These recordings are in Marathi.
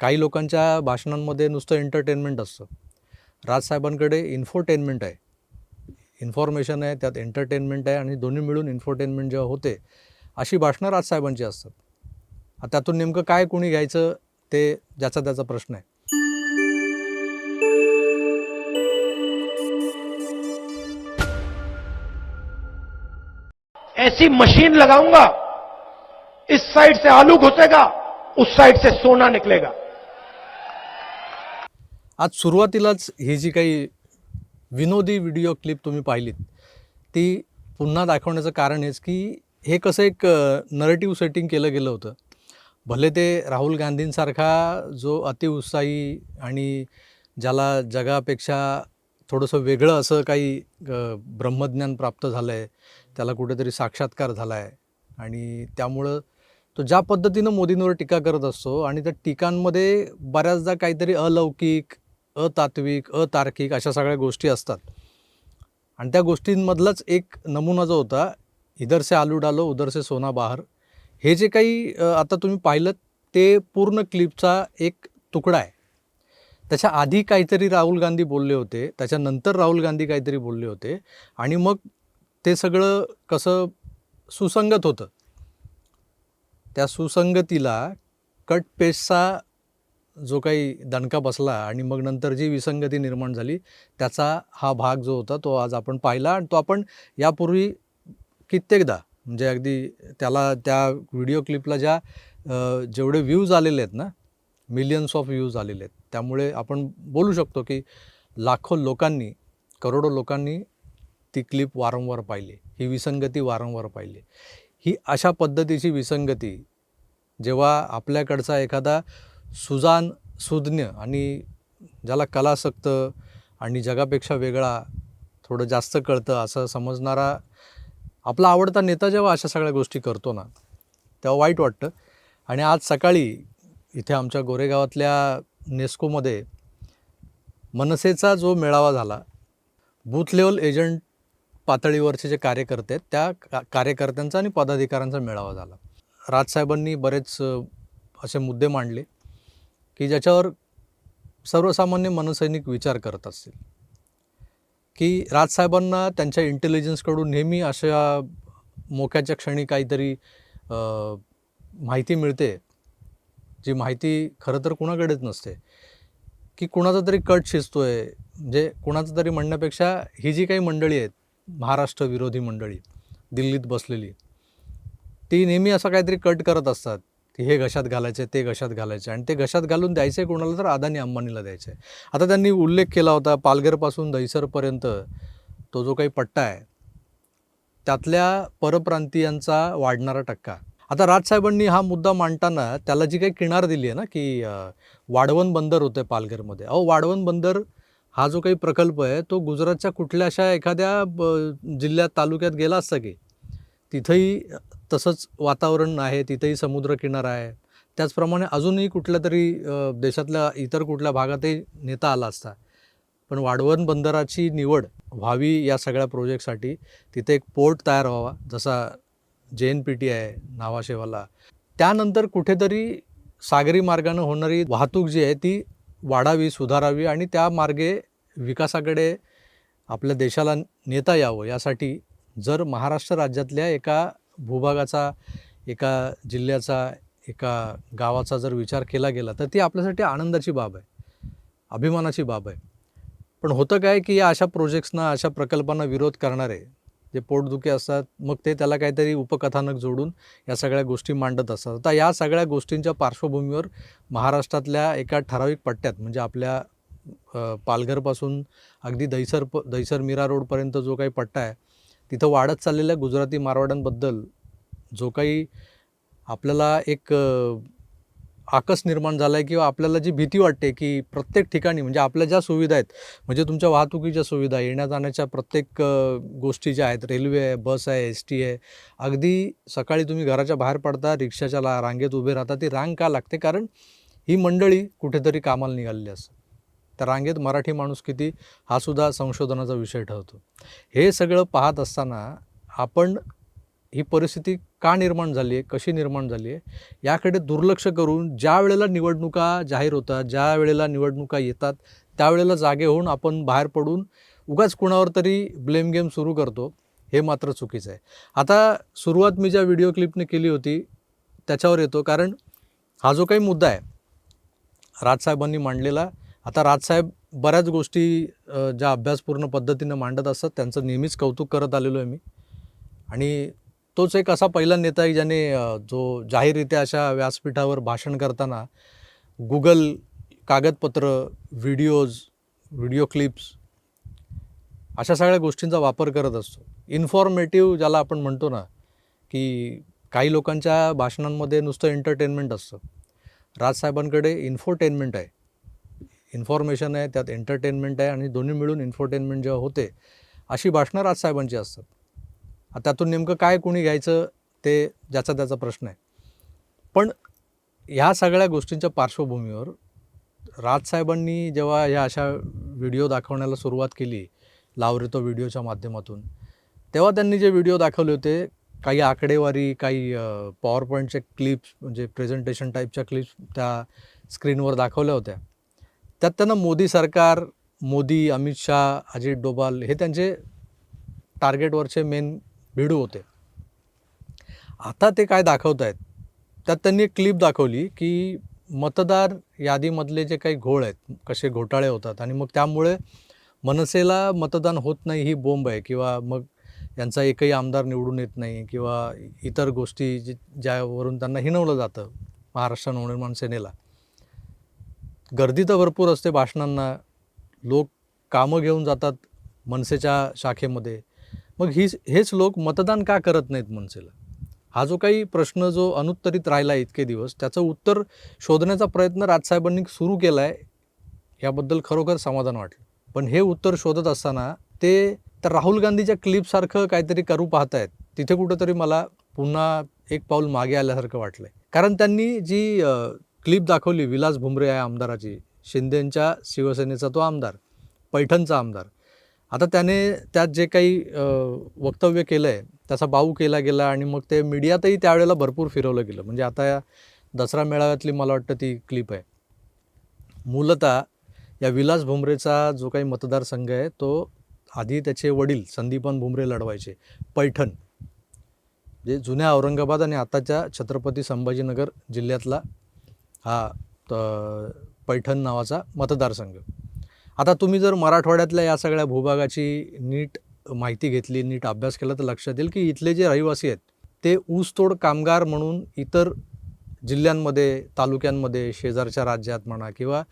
काही लोकांच्या भाषणांमध्ये नुसतं एंटरटेनमेंट असतं. राजसाहेबांकडे इन्फोटेनमेंट आहे. इन्फॉर्मेशन आहे त्यात एंटरटेनमेंट आहे आणि दोन्ही मिळून इन्फोटेनमेंट जेव्हा होते अशी भाषणं राजसाहेबांची असतात. आता त्यातून नेमकं काय कोणी घ्यायचं ते ज्याचा त्याचा प्रश्न आहे. ऐसी मशीन लगाऊंगा इस साइड से आलू घुसेगा उस साइड से सोना निकलेगा। आज सुरुवातीलाच ही जी काही विनोदी व्हिडिओ क्लिप तुम्ही पाहिलीत ती पुन्हा दाखवण्याचं कारण हेच की हे कसं एक नरेटिव्ह सेटिंग केलं गेलं होतं. भले ते राहुल गांधींसारखा जो अतिउत्साही आणि ज्याला जगापेक्षा थोडंसं वेगळं असं काही ब्रह्मज्ञान प्राप्त झालं आहे त्याला कुठेतरी साक्षात्कार झाला आहे आणि त्यामुळं तो ज्या पद्धतीनं मोदींवर टीका करत असतो आणि त्या टीकांमध्ये बऱ्याचदा काहीतरी अलौकिक अतात्विक अतार्किक अशा सगळ्या गोष्टी असतात. आणि त्या गोष्टींमधलाच एक नमुना जो होता इधर से आलू डालो उधर से सोना बाहर हे जे काही आता तुम्ही पाहिलं ते पूर्ण क्लिपचा एक तुकडा आहे. त्याच्या आधी काहीतरी राहुल गांधी बोलले होते त्याच्यानंतर राहुल गांधी काहीतरी बोलले होते आणि मग ते सगळं कसं सुसंगत होतं. त्या सुसंगतीला कट पेस्टचा जो काही दणका बसला आणि मग नंतर जी विसंगती निर्माण झाली त्याचा हा भाग जो होता तो आज आपण पाहिला आणि तो आपण यापूर्वी कित्येकदा म्हणजे अगदी त्याला त्या व्हिडिओ क्लिपला ज्या जेवढे व्ह्यूज आलेले आहेत ना मिलियन्स ऑफ व्ह्यूज आलेले आहेत. त्यामुळे आपण बोलू शकतो की लाखो लोकांनी करोडो लोकांनी ती क्लिप वारंवार पाहिली ही विसंगती वारंवार पाहिली. ही अशा पद्धतीची विसंगती जेव्हा आपल्याकडचा एखादा सुजान सुज्ञ आणि ज्याला कलासक्त आणि जगापेक्षा वेगळा थोडं जास्त कळतं असं समजणारा आपला आवडता नेता जेव्हा अशा सगळ्या गोष्टी करतो ना तेव्हा वाईट वाटतं. आणि आज सकाळी इथे आमच्या गोरेगावातल्या नेस्कोमध्ये मनसेचा जो मेळावा झाला बूथ लेवल एजंट पातळीवरचे जे कार्यकर्ते आहेत त्या का कार्यकर्त्यांचा आणि पदाधिकाऱ्यांचा मेळावा झाला. राजसाहेबांनी बरेच असे मुद्दे मांडले. की ज्याच्यावर सर्वसामान्य मनसैनिक विचार करत असतील. की राजसाहेबांना त्यांच्या इंटेलिजन्सकडून नेहमी अशा मोक्याच्या क्षणी काहीतरी माहिती मिळते जी माहिती खरं तर कुणाकडेच नसते. की कुणाचा तरी कट शिजतोय म्हणजे कुणाचं तरी म्हणण्यापेक्षा ही जी काही मंडळी आहेत महाराष्ट्र विरोधी मंडळी दिल्लीत बसलेली ती नेहमी असं काहीतरी कट करत असतात. हे घशात घालायचे ते घशात घालायचे आणि ते घशात घालून द्यायचे कोणाला तर अदानी अंबानीला द्यायचे. आता त्यांनी उल्लेख केला होता पालघरपासून दहिसरपर्यंत तो जो काही पट्टा आहे त्यातल्या परप्रांतीयांचा वाढणारा टक्का. आता राजसाहेबांनी हा मुद्दा मांडताना त्याला जी काही किनार दिली आहे ना की वाढवण बंदर होतं पालघरमध्ये. अहो वाढवण बंदर हा जो काही प्रकल्प आहे तो गुजरातच्या कुठल्या अशा एखाद्या ब- जिल्ह्यात तालुक्यात गेला असता की तिथंही तसंच वातावरण आहे तिथेही समुद्रकिनारा आहे. त्याचप्रमाणे अजूनही कुठल्या तरी देशातल्या इतर कुठल्या भागातही नेता आला असता. पण वाढवण बंदराची निवड व्हावी या सगळ्या प्रोजेक्टसाठी तिथे एक पोर्ट तयार व्हावा जसा जे एन पी टी आहे नावाशेवाला. त्यानंतर कुठेतरी सागरी मार्गानं होणारी वाहतूक जी आहे ती वाढावी सुधारावी आणि त्या मार्गे विकासाकडे आपल्या देशाला नेता यावं यासाठी जर महाराष्ट्र राज्यातल्या एका भूभागाचा एका जिल्ह्याचा एका गावाचा जर विचार केला गेला तर ती आपल्यासाठी आनंदाची बाब आहे अभिमानाची बाब आहे. पण होतं काय की या अशा प्रोजेक्ट्सना अशा प्रकल्पांना विरोध करणारे जे पोटदुखे असतात मग ते त्याला काहीतरी उपकथानक जोडून या सगळ्या गोष्टी मांडत असतात. आता या सगळ्या गोष्टींच्या पार्श्वभूमीवर महाराष्ट्रातल्या एका ठराविक पट्ट्यात म्हणजे आपल्या पालघरपासून अगदी दहिसर प दहिसर मीरा रोडपर्यंत जो काही पट्टा आहे तिथं वाढत चाललेल्या गुजराती मारवाड्यांबद्दल जो काही आपल्याला एक आकस निर्माण झाला आहे किंवा आपल्याला जी भीती वाटते की प्रत्येक ठिकाणी म्हणजे आपल्या ज्या सुविधा आहेत म्हणजे तुमच्या वाहतुकीच्या सुविधा येण्या जाण्याच्या प्रत्येक गोष्टी ज्या आहेत रेल्वे आहे बस आहे एस टी आहे अगदी सकाळी तुम्ही घराच्या बाहेर पडता रिक्षाच्या ला रांगेत उभे राहता ती रांग का लागते? कारण ही मंडळी कुठेतरी कामाला निघालेली असतात त्या रांगेत मराठी माणूस किती हा सुद्धा संशोधनाचा विषय ठरतो. हे सगळं पाहत असताना आपण ही परिस्थिती का निर्माण झाली आहे कशी निर्माण झाली आहे याकडे दुर्लक्ष करून ज्या वेळेला निवडणुका जाहीर होतात ज्या वेळेला निवडणुका येतात त्यावेळेला जागे होऊन आपण बाहेर पडून उगाच कुणावर तरी ब्लेम गेम सुरू करतो हे मात्र चुकीचं आहे. आता सुरुवात मी ज्या व्हिडिओ क्लिपने केली होती त्याच्यावर येतो कारण हा जो काही मुद्दा आहे राजसाहेबांनी मांडलेला आता राजसाहेब बऱ्याच गोष्टी ज्या अभ्यासपूर्ण पद्धतीनं मांडत असतात त्यांचं नेहमीच कौतुक करत आलेलो आहे मी. आणि तोच एक असा पहिला नेता आहे ज्याने जो जाहीररित्या अशा व्यासपीठावर भाषण करताना गुगल कागदपत्र व्हिडिओज व्हिडिओ क्लिप्स अशा सगळ्या गोष्टींचा वापर करत असतो. इन्फॉर्मेटिव्ह ज्याला आपण म्हणतो ना की काही लोकांच्या भाषणांमध्ये नुसतं एंटरटेनमेंट असतं. राजसाहेबांकडे इन्फोटेनमेंट आहे. इन्फॉर्मेशन आहे त्यात एंटरटेनमेंट आहे आणि दोन्ही मिळून इन्फोटेनमेंट जेव्हा होते अशी भाषणं राजसाहेबांची असतात. आता त्यातून नेमकं काय कोणी घ्यायचं ते ज्याचा त्याचा प्रश्न आहे. पण ह्या सगळ्या गोष्टींच्या पार्श्वभूमीवर राजसाहेबांनी जेव्हा ह्या अशा व्हिडिओ दाखवण्याला सुरुवात केली लावरेतो व्हिडिओच्या माध्यमातून तेव्हा त्यांनी जे व्हिडिओ दाखवले होते काही आकडेवारी काही पॉवर पॉईंटचे क्लिप्स म्हणजे प्रेझेंटेशन टाईपच्या क्लिप्स त्या स्क्रीनवर दाखवल्या होत्या. त्यात त्यांना मोदी सरकार मोदी अमित शाह अजित डोभाल हे त्यांचे टार्गेटवरचे मेन भिडू होते. आता ते काय दाखवत आहेत त्यात त्यांनी एक क्लिप दाखवली की मतदार यादीमधले जे काही घोळ आहेत कसे घोटाळे होतात आणि मग त्यामुळे मनसेला मतदान होत नाही ही बोंब आहे किंवा मग यांचा एकही आमदार निवडून येत नाही किंवा इतर गोष्टी ज्यावरून त्यांना हिणवलं जातं महाराष्ट्र नवनिर्माण सेनेला. गर्दी तर भरपूर असते भाषणांना. लोक कामं घेऊन जातात मनसेच्या शाखेमध्ये. मग ही हेच लोक मतदान का करत नाहीत मनसेला? हा जो काही प्रश्न जो अनुत्तरित राहिला आहे इतके दिवस त्याचं उत्तर शोधण्याचा प्रयत्न राजसाहेबांनी सुरू केला आहे याबद्दल खरोखर समाधान वाटलं. पण हे उत्तर शोधत असताना ते तर राहुल गांधीच्या क्लिपसारखं काहीतरी करू पाहतायत. तिथे कुठंतरी मला पुन्हा एक पाऊल मागे आल्यासारखं वाटलंय. कारण त्यांनी जी क्लिप दाखवली विलास भुमरे आहे आमदाराची. शिंदेंच्या शिवसेनेचा तो आमदार पैठणचा आमदार. आता त्याने त्यात जे काही वक्तव्य केलं आहे त्याचा बाऊ केला गेला आणि मग ते मीडियातही त्यावेळेला भरपूर फिरवलं गेलं. म्हणजे आता या दसरा मेळाव्यातली मला वाटतं ती क्लिप आहे. मूलतः या विलास भुमरेचा जो काही मतदारसंघ आहे तो आधी त्याचे वडील संदीपन भुमरे लढवायचे पैठण. जे जुन्या औरंगाबाद आणि आताच्या छत्रपती संभाजीनगर जिल्ह्यातला हा त- पैठण नावाचा मतदारसंघ. आता तुम्ही जर मराठवाड्यातल्या या सगळ्या भूभागाची नीट माहिती घेतली नीट अभ्यास केला तर लक्षात येईल की इथले जे रहिवासी आहेत ते ऊसतोड कामगार म्हणून इतर जिल्ह्यांमध्ये तालुक्यांमध्ये शेजारच्या राज्यात म्हणा किंवा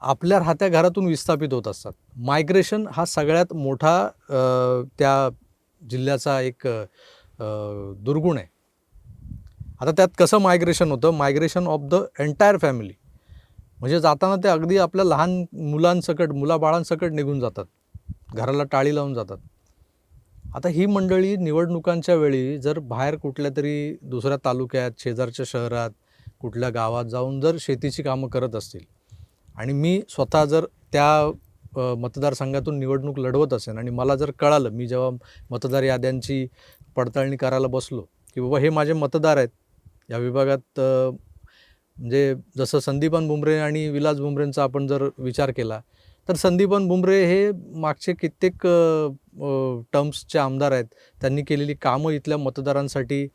आपल्या राहत्या घरातून विस्थापित होत असतात. मायग्रेशन हा सगळ्यात मोठा त्या जिल्ह्याचा एक दुर्गुण आहे. आता त्यात कसं मायग्रेशन होतं? Migration of the entire family म्हणजे जाताना ते अगदी आपल्या लहान मुलांसकट मुलाबाळांसकट निघून जातात. घराला टाळी लावून जातात. आता ही मंडळी निवडणुकांच्या वेळी जर बाहेर कुठल्या तरी दुसऱ्या तालुक्यात शेजारच्या शहरात कुठल्या गावात जाऊन जर शेतीची कामं करत असतील आणि मी स्वतः जर त्या मतदारसंघातून निवडणूक लढवत असेन आणि मला जर कळालं मी जेव्हा मतदार याद्यांची पडताळणी करायला बसलो की बाबा हे माझे मतदार आहेत या विभागात म्हणजे जसं संदीपन बुमरे आणि विलास बुमरेंचा आपण जर विचार केला तर संदीपन बुमरे हे मागचे कित्येक टर्म्सचे आमदार आहेत. त्यांनी केलेली कामं इथल्या मतदारांसाठी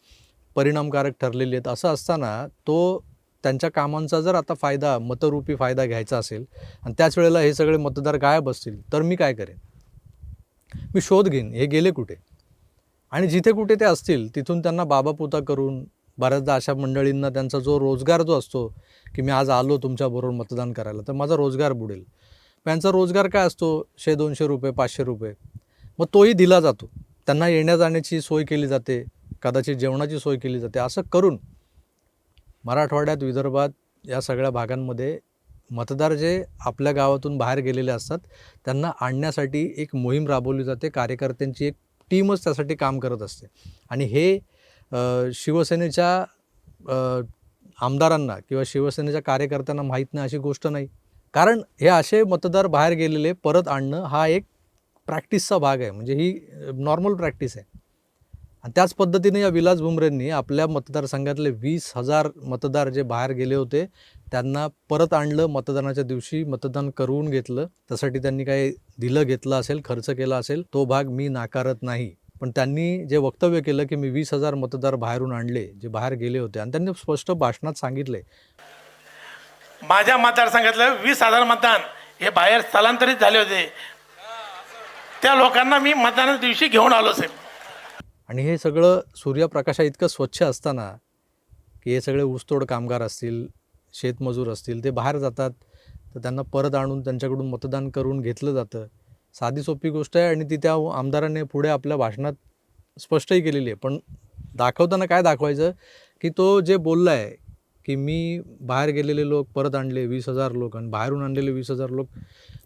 परिणामकारक ठरलेली आहेत. असं असताना तो त्यांच्या कामांचा जर आता फायदा मतरूपी फायदा घ्यायचा असेल आणि त्याच वेळेला हे सगळे मतदार गायब असतील तर मी काय करेन? मी शोध घेईन हे गेले कुठे? आणि जिथे कुठे ते असतील तिथून त्यांना बाबापुता करून बऱ्याचदा अशा मंडळींना त्यांचा जो रोजगार जो असतो की मी आज आलो तुमच्याबरोबर मतदान करायला तर माझा रोजगार बुडेल. त्यांचा रोजगार काय असतो? शे दोनशे रुपये पाचशे रुपये. मग तोही दिला जातो. त्यांना येण्या जाण्याची सोय केली जाते कदाचित जेवणाची सोय केली जाते असं करून मराठवाड्यात विदर्भात या सगळ्या भागांमध्ये मतदार जे आपल्या गावातून बाहेर गेलेले असतात त्यांना आणण्यासाठी एक मोहीम राबवली जाते. कार्यकर्त्यांची एक टीमच त्यासाठी काम करत असते. आणि हे शिवसेनेच्या आमदारांना किंवा शिवसेनेच्या कार्यकर्त्यांना माहीत नाही अशी गोष्ट नाही. कारण हे असे मतदार बाहेर गेलेले परत आणणं हा एक प्रॅक्टिसचा भाग आहे. म्हणजे ही नॉर्मल प्रॅक्टिस आहे. आणि त्याच पद्धतीने या विलास भुमरेंनी आपल्या मतदारसंघातले वीस हजार मतदार जे बाहेर गेले होते त्यांना परत आणलं मतदानाच्या दिवशी मतदान करून घेतलं. त्यासाठी त्यांनी काही दिलं घेतलं असेल खर्च केला असेल तो भाग मी नाकारत नाही. पण त्यांनी जे वक्तव्य केलं की मी वीस हजार मतदार बाहेरून आणले जे बाहेर गेले होते आणि त्यांनी स्पष्ट भाषणात सांगितले. माझ्या मतदारसंघातलं वीस हजार मतदान हे बाहेर स्थलांतरित झाले होते. त्या लोकांना मी मतदानाच्या दिवशी घेऊन आलो साहेब. आणि हे सगळं सूर्यप्रकाशा इतकं स्वच्छ असताना की हे सगळे ऊसतोड कामगार असतील शेतमजूर असतील ते बाहेर जातात तर त्यांना परत आणून त्यांच्याकडून मतदान करून घेतलं जातं. साधी सोपी गोष्ट आहे आणि ती त्या आमदाराने पुढे आपल्या भाषणात स्पष्टही केलेली आहे. पण दाखवताना काय दाखवायचं? की तो जे बोलला आहे की मी बाहेर गेलेले लोक परत आणले वीस हजार लोक आणि बाहेरून आणलेले वीस हजार लोक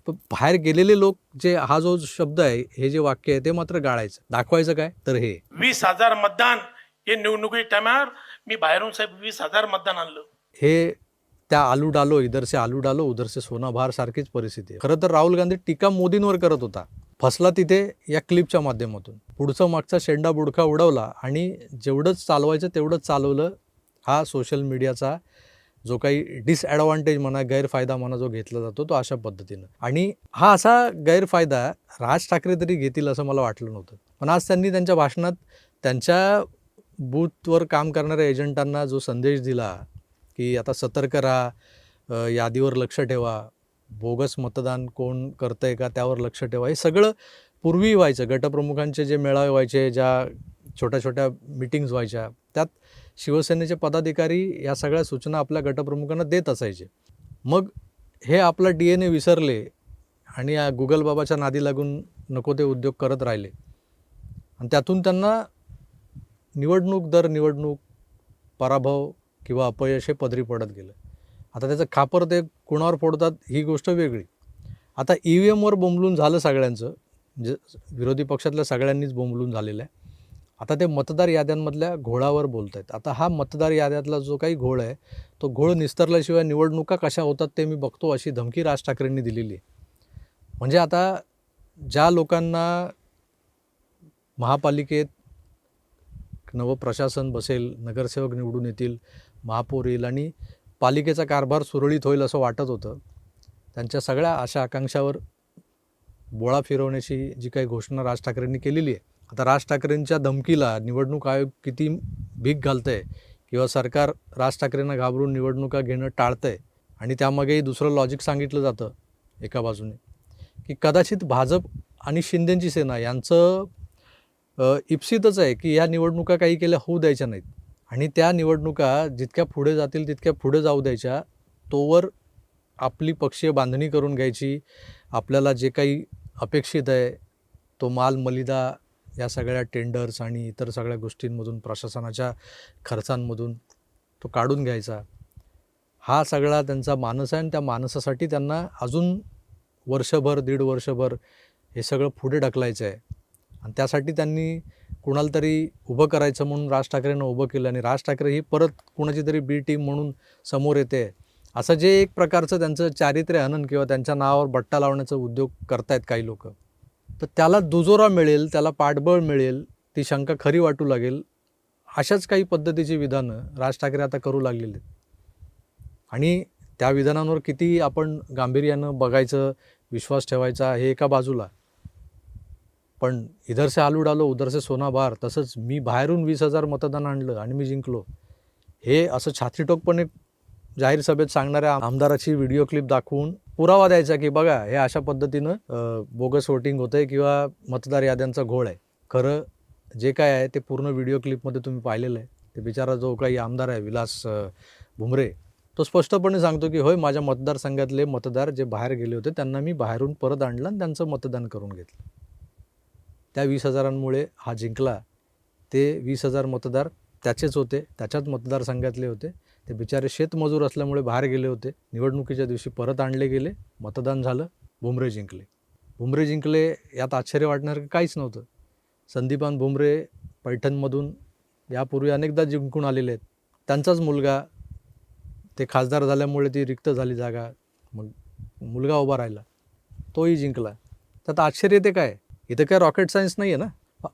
पण बाहेर गेलेले लोक जे हा जो शब्द आहे हे जे वाक्य आहे ते मात्र गाळायचं. दाखवायचं काय? तर हे. वीस हजार मतदान हे निवडणुकी टायमावर मी बाहेरून साहेब वीस हजार मतदान आणलं. हे त्या आलू डालो इधर से आलू डालो उधर से सोना सारखीच परिस्थिती आहे. खरं तर राहुल गांधी टीका मोदींवर करत होता. फसला तिथे या क्लिपच्या माध्यमातून. पुढचं मागचा शेंडा बुडका उडवला आणि जेवढंच चालवायचं तेवढंच चालवलं हा सोशल मीडियाचा जो काही डिसॲडव्हान्टेज म्हणा गैरफायदा म्हणा जो घेतला जातो तो अशा पद्धतीनं. आणि हा असा गैरफायदा राज ठाकरे तरी घेतील असं मला वाटलं नव्हतं. पण आज त्यांनी त्यांच्या भाषणात त्यांच्या बूथवर काम करणाऱ्या एजंटांना जो संदेश दिला की आता सतर्क राहा यादीवर लक्ष ठेवा. बोगस मतदान कोण करतंय का त्यावर लक्ष ठेवा. हे सगळं पूर्वी व्हायचं. गटप्रमुखांचे जे मेळावे व्हायचे ज्या छोट्या छोट्या मिटिंग्स व्हायच्या त्यात शिवसेनेचे पदाधिकारी या सगळ्या सूचना आपल्या गटप्रमुखांना देत असायचे. मग हे आपला डी एन ए विसरले आणि या गुगल बाबाच्या नादी लागून नको ते उद्योग करत राहिले. आणि त्यातून त्यांना निवडणूक दर निवडणूक पराभव किंवा अपयश हे पदरी पडत गेलं. आता त्याचं खापर ते कुणावर फोडतात ही गोष्ट वेगळी. आता ई व्ही एमवर बोंबलून झालं सगळ्यांचं जे विरोधी पक्षातल्या सगळ्यांनीच बोंबलून झालेलं आहे. आता ते मतदार याद्यांमधल्या घोळावर बोलत आहेत आता हा मतदार याद्यातला जो काही घोळ आहे तो घोळ निस्तरल्याशिवाय निवडणुका कशा होतात ते मी बघतो अशी धमकी राज ठाकरेंनी दिलेली आहे. म्हणजे आता ज्या लोकांना महापालिकेत नवं प्रशासन बसेल नगरसेवक निवडून येतील महापौर येईल आणि पालिकेचा कारभार सुरळीत होईल असं वाटत होतं. त्यांच्या सगळ्या अशा आकांक्षावर बोळा फिरवण्याची जी काही घोषणा राज ठाकरेंनी केलेली आहे आता राज ठाकरेंच्या धमकीला निवडणूक आयोग किती भीक घालतंय किंवा सरकार राज ठाकरेंना घाबरून निवडणुका घेणं टाळतंय आणि त्यामागेही दुसरं लॉजिक सांगितलं जातं एका बाजूने की कदाचित भाजप आणि शिंदेंची सेना यांचं इप्सितच आहे की या निवडणुका काही केल्या होऊ द्यायच्या नाहीत. आणि त्या निवडणुका जितक्या पुढे जातील तितक्या पुढे जाऊ द्यायच्या तोवर आपली पक्षीय बांधणी करून घ्यायची. आपल्याला जे काही अपेक्षित आहे तो माल मलिदा या सगळ्या टेंडर्स आणि इतर सगळ्या गोष्टींमधून प्रशासनाच्या खर्चांमधून तो काढून घ्यायचा. हा सगळा त्यांचा मानस आहे आणि त्या मानसासाठी त्यांना अजून वर्षभर दीड वर्षभर हे सगळं पुढे ढकलायचं आहे. आणि त्यासाठी त्यांनी कुणाला तरी उभं करायचं म्हणून राज ठाकरेंना उभं केलं आणि राज ठाकरे ही परत कुणाची तरी बी टीम म्हणून समोर येते. असं जे एक प्रकारचं त्यांचं चारित्र्य हनन किंवा त्यांच्या नावावर बट्टा लावण्याचा उद्योग करतायत काही लोक. तर त्याला दुजोरा मिळेल त्याला पाठबळ मिळेल ती शंका खरी वाटू लागेल अशाच काही पद्धतीची विधानं राज ठाकरे आता करू लागलेले आहेत. आणि त्या विधानांवर किती आपण गांभीर्यानं बघायचं विश्वास ठेवायचा हे एका बाजूला पण इधर से आलू डालो उधर से सोना बार तसंच मी बाहेरून वीस हजार मतदान आणलं आणि मी जिंकलो. हे असं छातीटोकपणे जाहीर सभेत सांगणाऱ्या आमदाराची व्हिडिओ क्लिप दाखवून पुरावा द्यायचा की बघा हे अशा पद्धतीनं बोगस वोटिंग होतंय किंवा मतदार याद्यांचा घोळ आहे. खरं जे काय आहे ते पूर्ण व्हिडिओ क्लिपमध्ये तुम्ही पाहिलेलं आहे. ते बिचारा जो काही आमदार आहे विलास भुमरे तो स्पष्टपणे सांगतो की होय माझ्या मतदारसंघातले मतदार जे बाहेर गेले होते त्यांना मी बाहेरून परत आणलं आणि त्यांचं मतदान करून घेतलं. त्या वीस हजारांमुळे हा जिंकला. ते वीस हजार मतदार त्याचेच होते त्याच्याच मतदारसंघातले होते. ते बिचारे शेतमजूर असल्यामुळे बाहेर गेले होते. निवडणुकीच्या दिवशी परत आणले गेले. मतदान झालं. भुमरे जिंकले. भुमरे जिंकले यात आश्चर्य वाटणारं काहीच नव्हतं. संदीपान भुमरे पैठणमधून यापूर्वी अनेकदा जिंकून आलेले आहेत. त्यांचाच मुलगा ते खासदार झाल्यामुळे ती रिक्त झाली जागा. मग मुलगा उभा राहिला. तोही जिंकला. त्यात आश्चर्य ते काय? इथं काय रॉकेट सायन्स नाही आहे ना?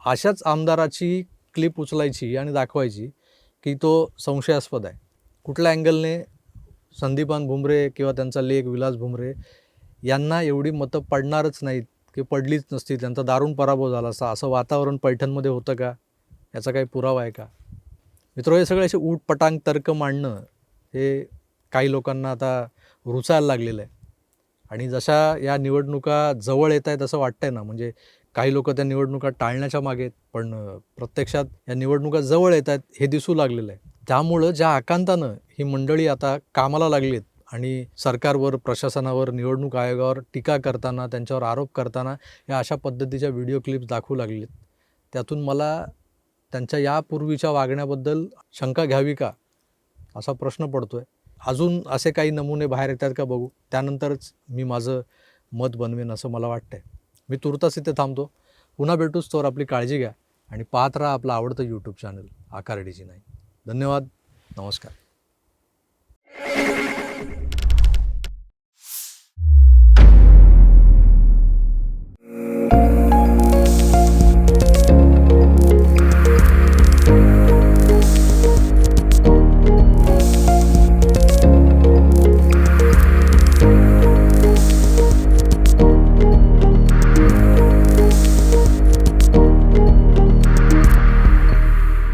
अशाच आमदाराची क्लिप उचलायची आणि दाखवायची की तो संशयास्पद आहे. कुठल्या अँगलने संदीपान भुमरे किंवा त्यांचा लेख विलास भुमरे यांना एवढी मतं पडणारच नाहीत की पडलीच नसती त्यांचा दारुण पराभव झाला असा असं वातावरण पैठणमध्ये होतं का? याचा काही पुरावा आहे का? मित्र हे सगळे असे ऊटपटांग तर्क मांडणं हे काही लोकांना आता रुचायला लागलेलं आहे. आणि जशा या निवडणुका जवळ येत आहेत असं वाटतंय ना म्हणजे काही लोक त्या निवडणुका टाळण्याच्या मागे आहेत पण प्रत्यक्षात या निवडणुका जवळ येत आहेत हे दिसू लागलेलं आहे. त्यामुळं ज्या आकांतानं ही मंडळी आता कामाला लागलीत आणि सरकारवर प्रशासनावर निवडणूक आयोगावर टीका करताना त्यांच्यावर आरोप करताना या अशा पद्धतीच्या व्हिडिओ क्लिप्स दाखवू लागलेत. त्यातून मला त्यांच्या यापूर्वीच्या वागण्याबद्दल शंका घ्यावी का असा प्रश्न पडतो आहे अजून असे काही नमुने बाहेर येतात का बघू? त्यानंतरच मी माझं मत बनवेन असं मला वाटतंय. मी तुर्तास इथे थांबतो. पुन्हा भेटूच तोवर आपली काळजी घ्या आणि पाहत राहा आपलं आवडतं यूट्यूब चॅनल आकारडीजी नाही धन्यवाद. नमस्कार.